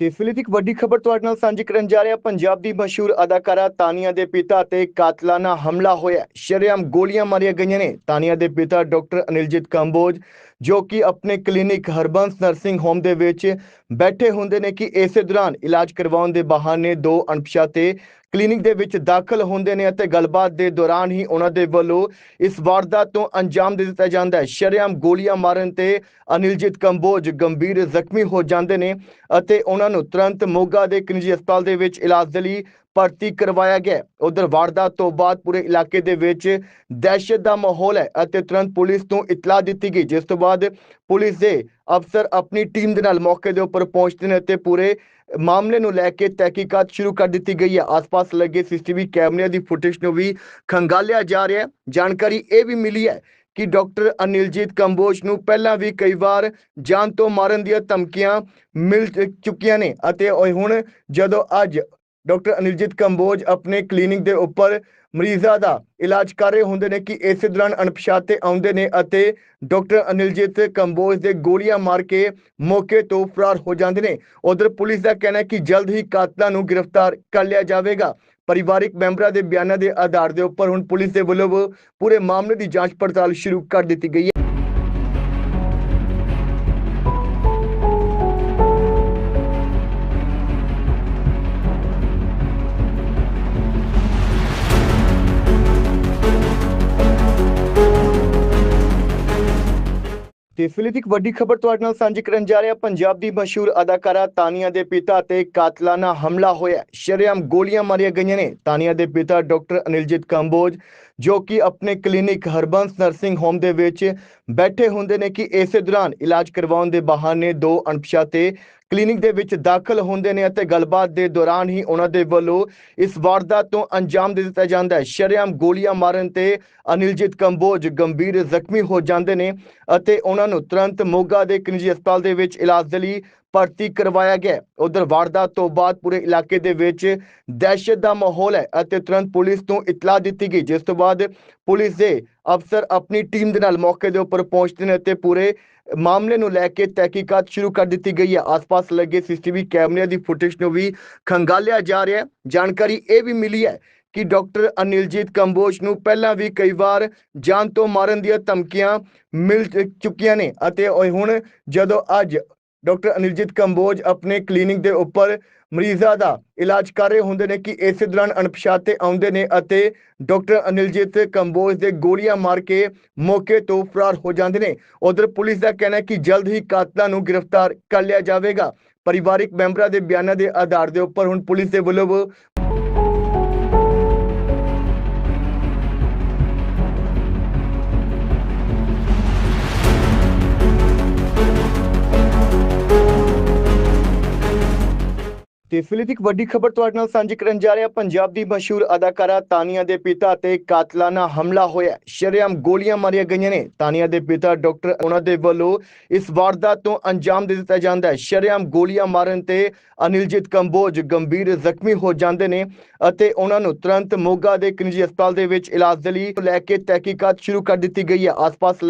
ਤੇ ਫਿਲਹਾਲ ਇੱਕ ਵੱਡੀ ਖਬਰ ਤੁਹਾਡੇ ਨਾਲ ਸਾਂਝੀ ਕਰਨ ਜਾ ਰਿਹਾ, ਪੰਜਾਬ ਦੀ ਮਸ਼ਹੂਰ ਅਦਾਕਾਰਾ ਤਾਨੀਆ ਦੇ ਪਿਤਾ ਤੇ ਕਾਤਲਾਨਾ ਹਮਲਾ ਹੋਇਆ। ਸ਼ਰੇਆਮ ਗੋਲੀਆਂ ਮਾਰੀਆਂ ਗਈਆਂ ਨੇ। ਤਾਨੀਆ ਦੇ ਪਿਤਾ ਡਾਕਟਰ ਅਨਿਲਜੀਤ ਕੰਬੋਜ, ਜੋ ਕਿ ਆਪਣੇ ਕਲੀਨਿਕ ਹਰਬੰਸ ਨਰਸਿੰਗ ਹੋਮ ਦੇ ਵਿੱਚ ਬੈਠੇ ਹੁੰਦੇ ਨੇ ਕਿ ਇਸੇ ਦੌਰਾਨ ਇਲਾਜ ਕਰਵਾਉਣ ਦੇ ਬਹਾਨੇ ਦੋ ਅਣਪਛਾਤੇ ਕਲੀਨਿਕ ਦੇ ਵਿੱਚ ਦਾਖਲ ਹੁੰਦੇ ਨੇ ਅਤੇ ਗੱਲਬਾਤ ਦੇ ਦੌਰਾਨ ਹੀ ਉਹਨਾਂ ਦੇ ਵੱਲੋਂ ਇਸ ਵਾਰਦਾਤ ਤੋਂ ਅੰਜਾਮ ਦੇ ਦਿੱਤਾ ਜਾਂਦਾ ਹੈ। ਸ਼ਰੇਆਮ ਗੋਲੀਆਂ ਮਾਰਨ ਤੇ ਅਨਿਲਜੀਤ ਕੰਬੋਜ ਗੰਭੀਰ ਜ਼ਖਮੀ ਹੋ ਜਾਂਦੇ ਨੇ ਅਤੇ ਉਹਨਾਂ ਨੂੰ ਤੁਰੰਤ ਮੋਗਾ ਦੇ ਇੱਕ ਨਿੱਜੀ ਹਸਪਤਾਲ ਦੇ ਵਿੱਚ ਇਲਾਜ ਦੇ ਲਈ ਭਰਤੀ ਕਰਵਾਇਆ ਗਿਆ ਉਧਰ ਵਾਰਦਾਤ ਤੋਂ ਬਾਅਦ ਪੂਰੇ ਇਲਾਕੇ ਦੇ ਵਿੱਚ ਦਹਿਸ਼ਤ ਦਾ ਮਾਹੌਲ ਹੈ ਅਤੇ ਤੁਰੰਤ ਪੁਲਿਸ ਨੂੰ ਇਤਲਾਹ ਦਿੱਤੀ ਗਈ, ਜਿਸ ਤੋਂ ਬਾਅਦ ਪੁਲਿਸ ਦੇ ਅਫਸਰ ਆਪਣੀ ਟੀਮ ਦੇ ਨਾਲ ਮੌਕੇ ਦੇ ਉੱਪਰ ਪਹੁੰਚਦੇ ਨੇ ਅਤੇ ਪੂਰੇ ਮਾਮਲੇ ਨੂੰ ਲੈ ਕੇ ਤਹਿਕੀਕਾਤ ਸ਼ੁਰੂ ਕਰ ਦਿੱਤੀ ਗਈ ਹੈ। ਆਸ-ਪਾਸ ਲੱਗੇ ਸੀਸੀਟੀਵੀ ਕੈਮਰਿਆਂ ਦੀ ਫੁਟੇਜ ਨੂੰ ਵੀ ਖੰਗਾਲਿਆ ਜਾ ਰਿਹਾ ਹੈ। ਜਾਣਕਾਰੀ ਇਹ ਵੀ ਮਿਲੀ ਹੈ ਕਿ ਡਾਕਟਰ ਅਨਿਲਜੀਤ ਕੰਬੋਜ ਨੂੰ ਪਹਿਲਾਂ ਵੀ ਕਈ ਵਾਰ ਜਾਨ ਤੋਂ ਮਾਰਨ ਦੀਆਂ ਧਮਕੀਆਂ ਮਿਲ ਚੁੱਕੀਆਂ ਨੇ ਅਤੇ ਹੁਣ ਜਦੋਂ ਅੱਜ ਡਾਕਟਰ ਅਨਿਲਜੀਤ ਕੰਬੋਜ ਆਪਣੇ ਕਲੀਨਿਕ ਦੇ ਉੱਪਰ ਮਰੀਜ਼ਾਂ ਦਾ ਇਲਾਜ ਕਰ ਰਹੇ ਹੁੰਦੇ ਨੇ ਕਿ ਇਸੇ ਦੌਰਾਨ ਅਣਪਛਾਤੇ ਆਉਂਦੇ ਨੇ ਅਤੇ ਡਾਕਟਰ ਅਨਿਲਜੀਤ ਕੰਬੋਜ ਦੇ ਗੋਲੀਆਂ ਮਾਰ ਕੇ ਮੌਕੇ ਤੋਂ ਫਰਾਰ ਹੋ ਜਾਂਦੇ ਨੇ। ਉਧਰ ਪੁਲਿਸ ਦਾ ਕਹਿਣਾ ਹੈ ਕਿ ਜਲਦ ਹੀ ਕਾਤਲਾਂ ਨੂੰ ਗ੍ਰਿਫਤਾਰ ਕਰ ਲਿਆ ਜਾਵੇਗਾ। ਪਰਿਵਾਰਿਕ ਮੈਂਬਰਾਂ ਦੇ ਬਿਆਨਾਂ ਦੇ ਆਧਾਰ ਦੇ ਉੱਪਰ ਹੁਣ ਪੁਲਿਸ ਦੇ ਵੱਲੋਂ ਪੂਰੇ ਮਾਮਲੇ ਦੀ ਜਾਂਚ ਪੜਤਾਲ ਸ਼ੁਰੂ ਕਰ ਦਿੱਤੀ ਗਈ ਹੈ। ਤੇ ਫਿਲਹਾਲ ਇੱਕ ਵੱਡੀ ਖਬਰ ਤੁਹਾਡੇ ਨਾਲ ਸਾਂਝੀ ਕਰਨ ਜਾ ਰਿਹਾ, ਪੰਜਾਬ ਦੀ ਮਸ਼ਹੂਰ ਅਦਾਕਾਰਾ ਤਾਨੀਆ ਦੇ ਪਿਤਾ ਤੇ ਕਾਤਲਾਨਾ ਹਮਲਾ ਹੋਇਆ। ਸ਼ਰੇਆਮ ਗੋਲੀਆਂ ਮਾਰੀਆਂ ਗਈਆਂ ਨੇ। ਤਾਨੀਆ ਦੇ ਪਿਤਾ ਡਾਕਟਰ ਅਨਿਲਜੀਤ ਕੰਬੋਜ, ਜੋ ਕਿ ਆਪਣੇ ਕਲੀਨਿਕ ਹਰਬੰਸ ਨਰਸਿੰਗ ਹੋਮ ਦੇ ਵਿੱਚ ਬੈਠੇ ਹੁੰਦੇ ਨੇ ਕਿ ਇਸੇ ਦੌਰਾਨ ਇਲਾਜ ਕਰਵਾਉਣ ਦੇ ਬਹਾਨੇ ਦੋ ਅਣਪਛਾਤੇ ਕਲੀਨਿਕ ਦੇ ਵਿੱਚ ਦਾਖਲ ਹੁੰਦੇ ਨੇ ਅਤੇ ਗੱਲਬਾਤ ਦੇ ਦੌਰਾਨ ਹੀ ਉਹਨਾਂ ਦੇ ਵੱਲੋਂ ਇਸ ਵਾਰਦਾਤ ਤੋਂ ਅੰਜਾਮ ਦੇ ਦਿੱਤਾ ਜਾਂਦਾ ਹੈ। ਸ਼ਰੇਆਮ ਗੋਲੀਆਂ ਮਾਰਨ ਤੇ ਅਨਿਲਜੀਤ ਕੰਬੋਜ ਗੰਭੀਰ ਜ਼ਖਮੀ ਹੋ ਜਾਂਦੇ ਨੇ ਅਤੇ ਉਹਨਾਂ ਨੂੰ ਤੁਰੰਤ ਮੋਗਾ ਦੇ ਇੱਕ ਨਿੱਜੀ ਹਸਪਤਾਲ ਦੇ ਵਿੱਚ ਇਲਾਜ ਦੇ ਲਈ ਭਰਤੀ ਕਰਵਾਇਆ ਗਿਆ ਉਧਰ ਵਾਰਦਾਤ ਤੋਂ ਬਾਅਦ ਪੂਰੇ ਇਲਾਕੇ ਦੇ ਵਿੱਚ ਦਹਿਸ਼ਤ ਦਾ ਮਾਹੌਲ ਹੈ ਅਤੇ ਤੁਰੰਤ ਪੁਲਿਸ ਨੂੰ ਇਤਲਾਹ ਦਿੱਤੀ ਗਈ, ਜਿਸ ਤੋਂ ਬਾਅਦ ਪੁਲਿਸ ਦੇ ਅਫਸਰ ਆਪਣੀ ਟੀਮ ਦੇ ਨਾਲ ਮੌਕੇ ਦੇ ਉੱਪਰ ਪਹੁੰਚਦੇ ਨੇ ਤੇ ਪੂਰੇ ਮਾਮਲੇ ਨੂੰ ਲੈ ਕੇ ਤਹਿਕੀਕਾਤ ਸ਼ੁਰੂ ਕਰ ਦਿੱਤੀ ਗਈ ਹੈ। ਆਸ-ਪਾਸ ਲੱਗੇ ਸੀਸੀਟੀਵੀ ਕੈਮਰਿਆਂ ਦੀ ਫੁਟੇਜ ਨੂੰ ਵੀ ਖੰਗਾਲਿਆ ਜਾ ਰਿਹਾ ਹੈ। ਜਾਣਕਾਰੀ ਇਹ ਵੀ ਮਿਲੀ ਹੈ ਕਿ ਡਾਕਟਰ ਅਨਿਲਜੀਤ ਕੰਬੋਜ ਨੂੰ ਪਹਿਲਾਂ ਵੀ ਕਈ ਵਾਰ ਜਾਨ ਤੋਂ ਮਾਰਨ ਦੀਆਂ ਧਮਕੀਆਂ ਮਿਲ ਚੁੱਕੀਆਂ ਨੇ ਅਤੇ ਹੁਣ ਜਦੋਂ ਅੱਜ ਡਾਕਟਰ ਅਨਿਲਜੀਤ ਕੰਬੋਜ ਆਪਣੇ ਕਲੀਨਿਕ ਦੇ ਉੱਪਰ ਮਰੀਜ਼ਾਂ ਦਾ ਇਲਾਜ ਕਰ ਰਹੇ ਹੁੰਦੇ ਨੇ ਕਿ ਇਸੇ ਦੌਰਾਨ ਅਣਪਛਾਤੇ ਆਉਂਦੇ ਨੇ ਅਤੇ ਡਾਕਟਰ ਅਨਿਲਜੀਤ ਕੰਬੋਜ ਦੇ ਗੋਲੀਆਂ ਮਾਰ ਕੇ ਮੌਕੇ ਤੋਂ ਫਰਾਰ ਹੋ ਜਾਂਦੇ ਨੇ। ਉਧਰ ਪੁਲਿਸ ਦਾ ਕਹਿਣਾ ਹੈ ਕਿ ਜਲਦ ਹੀ ਕਾਤਲਾਂ ਨੂੰ ਗ੍ਰਿਫਤਾਰ ਕਰ ਲਿਆ ਜਾਵੇਗਾ। ਪਰਿਵਾਰਿਕ ਮੈਂਬਰਾਂ ਦੇ ਬਿਆਨਾਂ ਦੇ ਆਧਾਰ ਦੇ ਉੱਪਰ ਹੁਣ ਪੁਲਿਸ ਦੇ ਵੱਲੋਂ ਤੇ ਫਿਲਹਾਲ ਇੱਕ ਵੱਡੀ ਖਬਰ ਤੁਹਾਡੇ ਨਾਲ ਸਾਂਝੀ ਕਰਨ ਜਾ ਰਿਹਾ, ਪੰਜਾਬ ਦੀ ਮਸ਼ਹੂਰ ਅਦਾਕਾਰਾ ਤਾਨੀਆ ਦੇ ਪਿਤਾ ਤੇ ਕਾਤਲਾਨਾ ਹਮਲਾ ਹੋਇਆ। ਸ਼ਰੇਆਮ ਗੋਲੀਆਂ ਮਾਰੀਆਂ ਗਈਆਂ ਨੇ। ਤਾਨੀਆ ਦੇ ਪਿਤਾ ਡਾਕਟਰ ਉਹਨਾਂ ਦੇ ਵੱਲੋਂ ਇਸ ਵਾਰਦਾਤ ਤੋਂ ਅੰਜਾਮ ਦੇ ਦਿੱਤਾ ਜਾਂਦਾ ਹੈ। ਸ਼ਰੇਆਮ ਗੋਲੀਆਂ ਮਾਰਨ ਤੇ ਅਨਿਲਜੀਤ ਕੰਬੋਜ ਗੰਭੀਰ ਜ਼ਖਮੀ ਹੋ ਜਾਂਦੇ ਨੇ ਅਤੇ ਉਹਨਾਂ ਨੂੰ ਤੁਰੰਤ ਮੋਗਾ ਦੇ ਇੱਕ ਨਿੱਜੀ ਹਸਪਤਾਲ ਦੇ ਵਿੱਚ ਇਲਾਜ ਦੇ ਲਈ ਲੈ ਕੇ ਤਹਿਕੀਕਾਤ ਸ਼ੁਰੂ ਕਰ ਦਿੱਤੀ ਗਈ ਹੈ। ਆਸ-ਪਾਸ